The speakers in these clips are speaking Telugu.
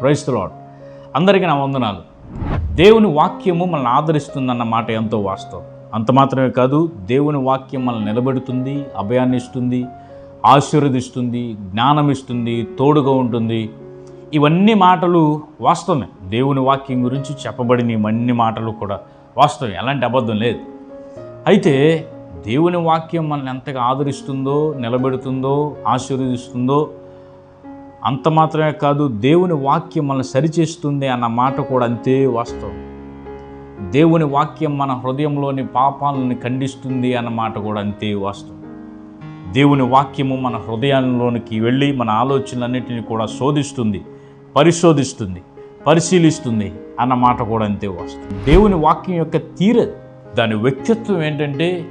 క్రైస్తలాడ్ అందరికీ నా వందనాలు. దేవుని వాక్యము మనల్ని ఆదరిస్తుందన్న మాట ఎంతో వాస్తవం. అంత మాత్రమే కాదు దేవుని వాక్యం మనల్ని నిలబెడుతుంది అభయాన్ని ఇస్తుంది ఆశీర్వదిస్తుంది జ్ఞానం ఇస్తుంది తోడుగా ఉంటుంది. ఇవన్నీ మాటలు వాస్తవమే. దేవుని వాక్యం గురించి చెప్పబడిన ఇవన్నీ మాటలు కూడా వాస్తవమే. ఎలాంటి అబద్ధం లేదు. అయితే దేవుని వాక్యం మనల్ని ఎంతగా ఆదరిస్తుందో నిలబెడుతుందో ఆశీర్వదిస్తుందో అంత మాత్రమే కాదు దేవుని వాక్యం మనల్ని సరిచేస్తుంది అన్న మాట కూడా అంతే వాస్తవం. దేవుని వాక్యం మన హృదయంలోని పాపాలను ఖండిస్తుంది అన్న మాట కూడా అంతే వాస్తవం. దేవుని వాక్యము మన హృదయంలోనికి వెళ్ళి మన ఆలోచనలన్నింటినీ కూడా శోధిస్తుంది పరిశోధిస్తుంది పరిశీలిస్తుంది అన్న మాట కూడా అంతే వాస్తవం. దేవుని వాక్యం యొక్క తీర దాని వ్యక్తిత్వం ఏంటంటే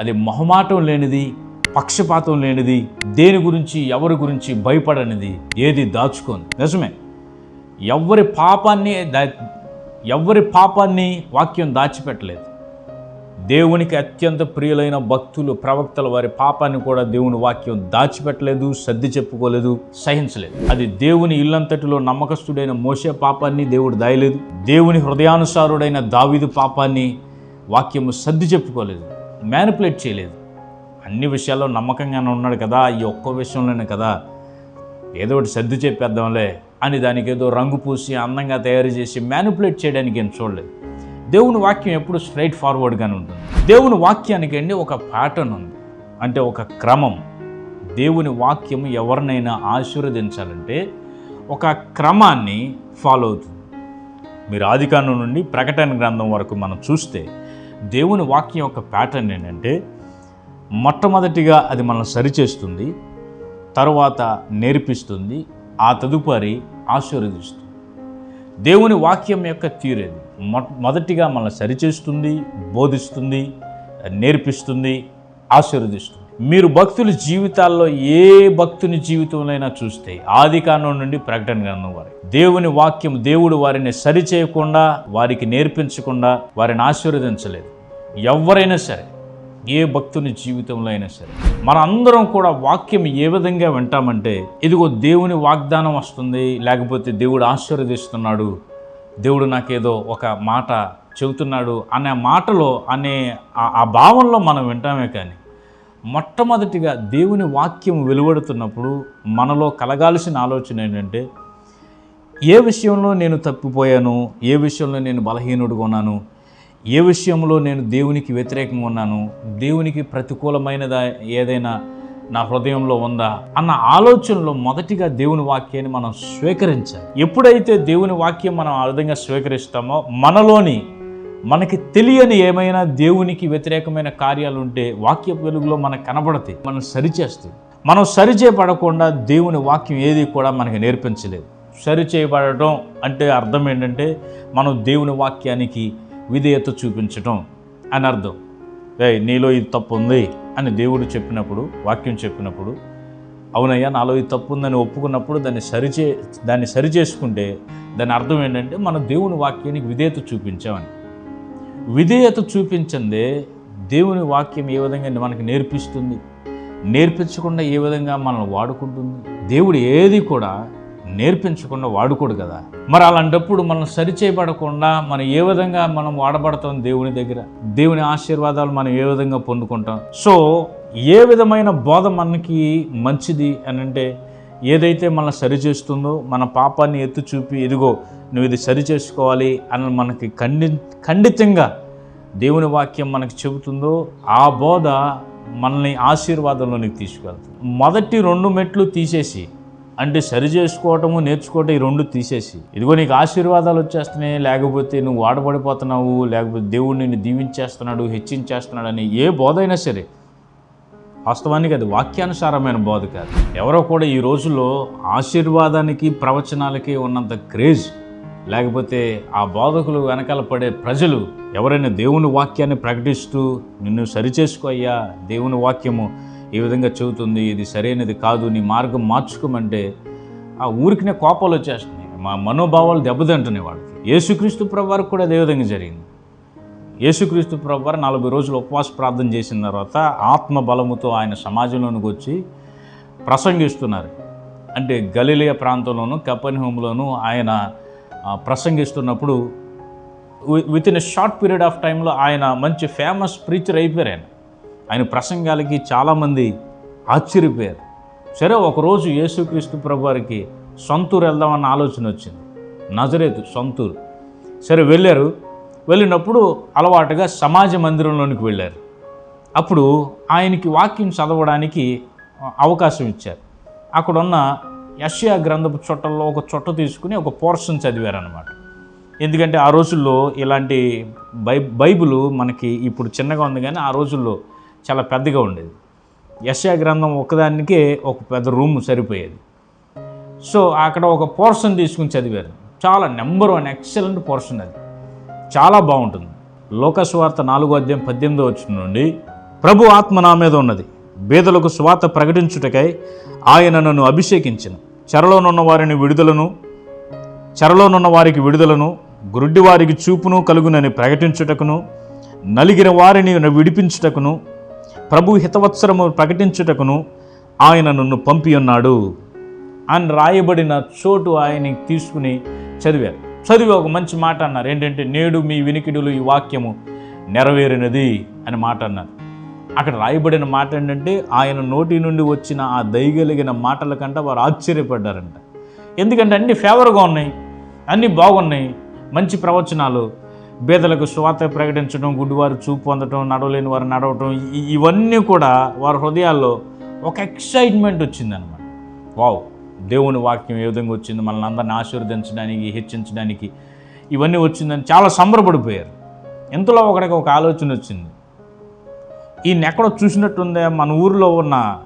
అది మొహమాటం లేనిది పక్షపాతం లేనిది దేని గురించి ఎవరి గురించి భయపడనిది ఏది దాచుకోని. నిజమే. ఎవరి పాపాన్ని దా ఎవరి పాపాన్ని వాక్యం దాచిపెట్టలేదు. దేవునికి అత్యంత ప్రియులైన భక్తులు ప్రవక్తల వారి పాపాన్ని కూడా దేవుని వాక్యం దాచిపెట్టలేదు సర్ది చెప్పుకోలేదు సహించలేదు. అది దేవుని ఇల్లంతటిలో నమ్మకస్తుడైన మోసే పాపాన్ని దేవుడు దాయలేదు. దేవుని హృదయానుసారుడైన దావిదు పాపాన్ని వాక్యము సర్ది చెప్పుకోలేదు మ్యానిపులేట్ చేయలేదు. అన్ని విషయాల్లో నమ్మకంగానే ఉన్నాడు కదా ఈ ఒక్క విషయంలోనే కదా. ఏదో ఒకటి సర్ది చెప్పేద్దాంలే అని దానికి ఏదో రంగు పూసి అందంగా తయారు చేసి మ్యానిపులేట్ చేయడానికి ఏం చూడలేదు. దేవుని వాక్యం ఎప్పుడు స్ట్రైట్ ఫార్వర్డ్గానే ఉంటుంది. దేవుని వాక్యానికి అండి ఒక ప్యాటర్న్ ఉంది. అంటే ఒక క్రమం. దేవుని వాక్యం ఎవరినైనా ఆశీర్వదించాలంటే ఒక క్రమాన్ని ఫాలో అవుతుంది. మీరు ఆదికాండం నుండి ప్రకటన గ్రంథం వరకు మనం చూస్తే దేవుని వాక్యం యొక్క ప్యాటర్న్ ఏంటంటే మొట్టమొదటిగా అది మనల్ని సరిచేస్తుంది తరువాత నేర్పిస్తుంది ఆ తదుపరి ఆశీర్వదిస్తుంది. దేవుని వాక్యం యొక్క తీరేది మొ మొదటిగా మనల్ని సరిచేస్తుంది బోధిస్తుంది నేర్పిస్తుంది ఆశీర్వదిస్తుంది. మీరు భక్తుల జీవితాల్లో ఏ భక్తుని జీవితంలో చూస్తే ఆది కాండం నుండి ప్రకటన గ్రంథం వారి దేవుని వాక్యం దేవుడు వారిని సరిచేయకుండా వారికి నేర్పించకుండా వారిని ఆశీర్వదించలేదు. ఎవరైనా సరే ఏ భక్తుని జీవితంలో అయినా సరే. మనందరం కూడా వాక్యం ఏ విధంగా వింటామంటే ఇదిగో దేవుని వాగ్దానం వస్తుంది లేకపోతే దేవుడు ఆశీర్వదిస్తున్నాడు దేవుడు నాకేదో ఒక మాట చెబుతున్నాడు అనే మాటలో అనే ఆ- ఆ భావంలో మనం వింటామే కానీ మొట్టమొదటిగా దేవుని వాక్యం వెలువడుతున్నప్పుడు మనలో కలగాల్సిన ఆలోచన ఏంటంటే ఏ విషయంలో నేను తప్పిపోయాను ఏ విషయంలో నేను బలహీనుడుగా ఉన్నాను ఏ విషయంలో నేను దేవునికి వ్యతిరేకంగా ఉన్నాను? దేవునికి ప్రతికూలమైనదా ఏదైనా నా హృదయంలో ఉందా? అన్న ఆలోచనలో మొదటిగా దేవుని వాక్యాన్ని మనం స్వీకరించాలి. ఎప్పుడైతే దేవుని వాక్యం మనం ఆ విధంగా స్వీకరిస్తామో మనలోని మనకి తెలియని ఏమైనా దేవునికి వ్యతిరేకమైన కార్యాలు ఉంటే వాక్య వెలుగులో మనకు కనబడతాయి మనం సరిచేస్తాయి. మనం సరిచేయబడకుండా దేవుని వాక్యం ఏది కూడా మనకి నేర్పించలేదు. సరిచేయబడటం అంటే అర్థం ఏంటంటే మనం దేవుని వాక్యానికి విధేయత చూపించటం అని అర్థం. రే నీలో ఇది తప్పు ఉంది అని దేవుడు చెప్పినప్పుడు వాక్యం చెప్పినప్పుడు అవునయ్యా నాలో ఇది తప్పు ఉందని ఒప్పుకున్నప్పుడు దాన్ని సరిచే దాన్ని సరిచేసుకుంటే దాని అర్థం ఏంటంటే మనం దేవుని వాక్యానికి విధేయత చూపించామని. విధేయత చూపించిందే దేవుని వాక్యం ఏ విధంగా మనకి నేర్పిస్తుంది? నేర్పించకుండా ఏ విధంగా మనల్ని వాడుకుంటుంది? దేవుడు ఏది కూడా నేర్పించకుండా వాడుకోడు కదా. మరి అలాంటప్పుడు మనం సరిచేయబడకుండా మనం ఏ విధంగా మనం వాడబడతాం దేవుని దగ్గర? దేవుని ఆశీర్వాదాలు మనం ఏ విధంగా పొందుకుంటాం? సో ఏ విధమైన బోధ మనకి మంచిది అని అంటే ఏదైతే మనం సరిచేస్తుందో మన పాపాన్ని ఎత్తు చూపి ఇదిగో నువ్వు ఇది సరి చేసుకోవాలి అని మనకి ఖండి ఖండితంగా దేవుని వాక్యం మనకి చెబుతుందో ఆ బోధ మనల్ని ఆశీర్వాదంలోనికి తీసుకెళ్తుంది మొదటి రెండు మెట్లు తీసేసి అంటే సరి చేసుకోవటము నేర్చుకోవటం ఈ రెండు తీసేసి. ఇదిగో నీకు ఆశీర్వాదాలు వచ్చేస్తున్నాయి లేకపోతే నువ్వు వాడబడిపోతున్నావు లేకపోతే దేవుడు నిన్ను దీవించేస్తున్నాడు హెచ్చించేస్తున్నాడు అని ఏ బోధ అయినా సరే. వాస్తవానికి అది వాక్యానుసారమైన బోధ కాదు. ఎవరో కూడా ఈ రోజుల్లో ఆశీర్వాదానికి ప్రవచనాలకి ఉన్నంత క్రేజ్ లేకపోతే ఆ బోధకులు వెనకాల పడే ప్రజలు ఎవరైనా దేవుని వాక్యాన్ని ప్రకటిస్తూ నిన్ను సరిచేసుకో అయ్యా దేవుని వాక్యము ఈ విధంగా చెబుతుంది ఇది సరైనది కాదు నీ మార్గం మార్చుకోమంటే ఆ ఊరికినే కోపాలు వచ్చేస్తున్నాయి. మా మనోభావాలు దెబ్బతింటున్నాయి వాళ్ళకి. యేసుక్రీస్తు ప్రభు కూడా అదే విధంగా జరిగింది. యేసుక్రీస్తు ప్రభు వారు నలభై రోజులు ఉపవాస ప్రార్థన చేసిన తర్వాత ఆత్మ బలముతో ఆయన సమాజంలోనికి వచ్చి ప్రసంగిస్తున్నారు. అంటే గలీలియ ప్రాంతంలోను కపన్హోమ్లోను ఆయన ప్రసంగిస్తున్నప్పుడు within a short period of టైంలో ఆయన మంచి ఫేమస్ ప్రీచర్ అయిపోయారు ఆయన. ఆయన ప్రసంగాలకి చాలామంది ఆశ్చర్యపోయారు. సరే ఒకరోజు యేసుక్రీస్తు ప్రభు వారికి సొంతూరు వెళ్దామన్న ఆలోచన వచ్చింది. నజరేతు సొంతూరు. సరే వెళ్ళారు. వెళ్ళినప్పుడు అలవాటుగా సమాజ మందిరంలోనికి వెళ్ళారు. అప్పుడు ఆయనకి వాక్యం చదవడానికి అవకాశం ఇచ్చారు. అక్కడున్న యష్యా గ్రంథపు చుట్టల్లో ఒక చుట్ట తీసుకుని ఒక పోర్షన్ చదివారనమాట ఎందుకంటే ఆ రోజుల్లో ఇలాంటి బై బైబిల్ మనకి ఇప్పుడు చిన్నగా ఉంది కానీ ఆ రోజుల్లో చాలా పెద్దగా ఉండేది. యశా గ్రంథం ఒకదానికే ఒక పెద్ద రూమ్ సరిపోయేది. సో అక్కడ ఒక పోర్షన్ తీసుకుని చదివారు. చాలా నెంబర్ వన్ ఎక్సలెంట్ పోర్షన్ అది. చాలా బాగుంటుంది. లోకస్వార్త నాలుగో అధ్యాయం పద్దెనిమిదో వచ్చిన నుండి ప్రభు ఆత్మ నా మీద ఉన్నది. బీదలకు స్వాత ప్రకటించుటకై ఆయన నన్ను అభిషేకించిన. చెరలోనున్న వారిని విడుదలను చెరలోనున్న వారికి విడుదలను గురుడ్డి వారికి చూపును కలుగునని ప్రకటించుటకును నలిగిన వారిని విడిపించుటకును ప్రభు హితవత్సరము ప్రకటించుటకును ఆయన నన్ను పంపి ఉన్నాడు అని రాయబడిన చోటు ఆయన తీసుకుని చదివారు. చదివి ఒక మంచి మాట అన్నారు. ఏంటంటే నేడు మీ వినికిడులు ఈ వాక్యము నెరవేరినది అని మాట అన్నారు. అక్కడ రాయబడిన మాట ఏంటంటే ఆయన నోటి నుండి వచ్చిన ఆ దయగలిగిన మాటల కంటే వారు ఆశ్చర్యపడ్డారంట. ఎందుకంటే అన్ని ఫేవర్గా ఉన్నాయి అన్నీ బాగున్నాయి మంచి ప్రవచనాలు బేదలకు స్వాత ప్రకటించడం గుడ్డివారు చూపు పొందడం నడవలేని వారు నడవటం ఇవన్నీ కూడా వారి హృదయాల్లో ఒక ఎక్సైట్మెంట్ వచ్చిందనమాట వావ్ దేవుని వాక్యం ఏ విధంగా వచ్చింది మనల్ని అందరిని ఆశీర్వదించడానికి హెచ్చించడానికి ఇవన్నీ వచ్చిందని చాలా సంబరపడిపోయారు. ఎంతలో ఒకడికి ఒక ఆలోచన వచ్చింది. ఈయన ఎక్కడో చూసినట్టుందే మన ఊరిలో ఉన్న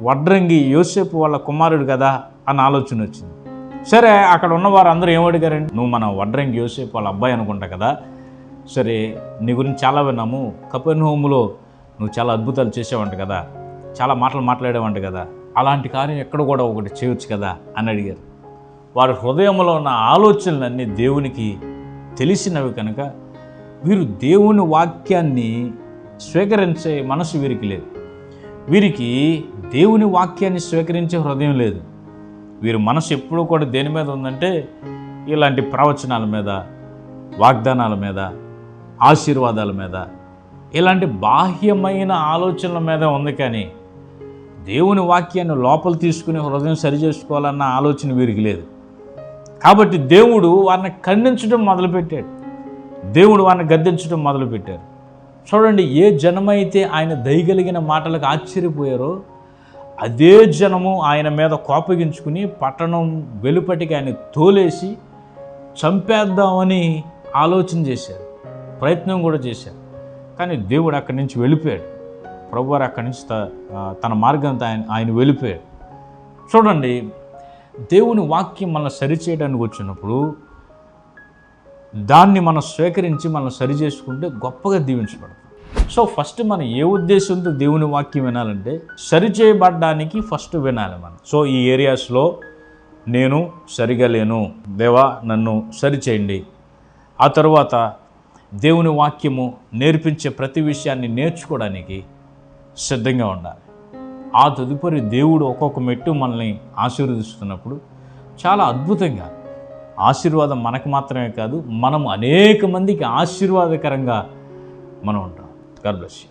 వడ్రంగి యోసేపు వాళ్ళ కుమారుడు కదా అని ఆలోచన వచ్చింది. సరే అక్కడ ఉన్న వారు అందరూ ఏమడిగారండి నువ్వు మన వడ్రంగి యోసేపు వాళ్ళ అబ్బాయి అనుకుంటా కదా? సరే నీ గురించి చాలా విన్నాము. కపెన్ హోములో నువ్వు చాలా అద్భుతాలు చేసేవంట కదా? చాలా మాటలు మాట్లాడేవంట కదా? అలాంటి కార్యం ఎక్కడ కూడా ఒకటి చేయొచ్చు కదా? అని అడిగారు. వారి హృదయంలో ఉన్న ఆలోచనలన్నీ దేవునికి తెలిసినవి కనుక వీరు దేవుని వాక్యాన్ని స్వీకరించే మనసు వీరికి లేదు. వీరికి దేవుని వాక్యాన్ని స్వీకరించే హృదయం లేదు. వీరి మనసు ఎప్పుడూ కూడా దేని మీద ఉందంటే ఇలాంటి ప్రవచనాల మీద వాగ్దానాల మీద ఆశీర్వాదాల మీద ఇలాంటి బాహ్యమైన ఆలోచనల మీద ఉంది కానీ దేవుని వాక్యాన్ని లోపల తీసుకుని హృదయం సరి చేసుకోవాలన్న ఆలోచన వీరికి లేదు. కాబట్టి దేవుడు వారిని ఖండించడం మొదలుపెట్టాడు. దేవుడు వారిని గద్దించడం మొదలుపెట్టారు. చూడండి ఏ జనమైతే ఆయన దయగలిగిన మాటలకు ఆశ్చర్యపోయారో అదే జనము ఆయన మీద కోపగించుకుని పట్టణం వెలుపటికి ఆయన తోలేసి చంపేద్దామని ఆలోచన చేశారు. ప్రయత్నం కూడా చేశారు. కానీ దేవుడు అక్కడి నుంచి వెళ్ళిపోయాడు. ప్రభువారు అక్కడి నుంచి త- తన మార్గంతో ఆయన ఆయన వెళ్ళిపోయాడు. చూడండి దేవుని వాక్యం మనం సరిచేయడానికి వచ్చినప్పుడు దాన్ని మనం స్వీకరించి మనం సరి చేసుకుంటే గొప్పగా దీవించబడతాం. సో ఫస్ట్ మనం ఏ ఉద్దేశంతో దేవుని వాక్యం వినాలంటే సరిచేయబడడానికి ఫస్ట్ వినాలి మనం. సో ఈ ఏరియాస్లో నేను సరిగా లేను దేవా నన్ను సరి చేయండి ఆ తర్వాత దేవుని వాక్యము నేర్పించే ప్రతి విషయాన్ని నేర్చుకోవడానికి సిద్ధంగా ఉండాలి. ఆ తదుపరి దేవుడు ఒక్కొక్క మెట్టు మనల్ని ఆశీర్వదిస్తున్నప్పుడు చాలా అద్భుతంగా ఆశీర్వాదం మనకు మాత్రమే కాదు మనం అనేక మందికి ఆశీర్వాదకరంగా మనం ఉంటాం. God bless you.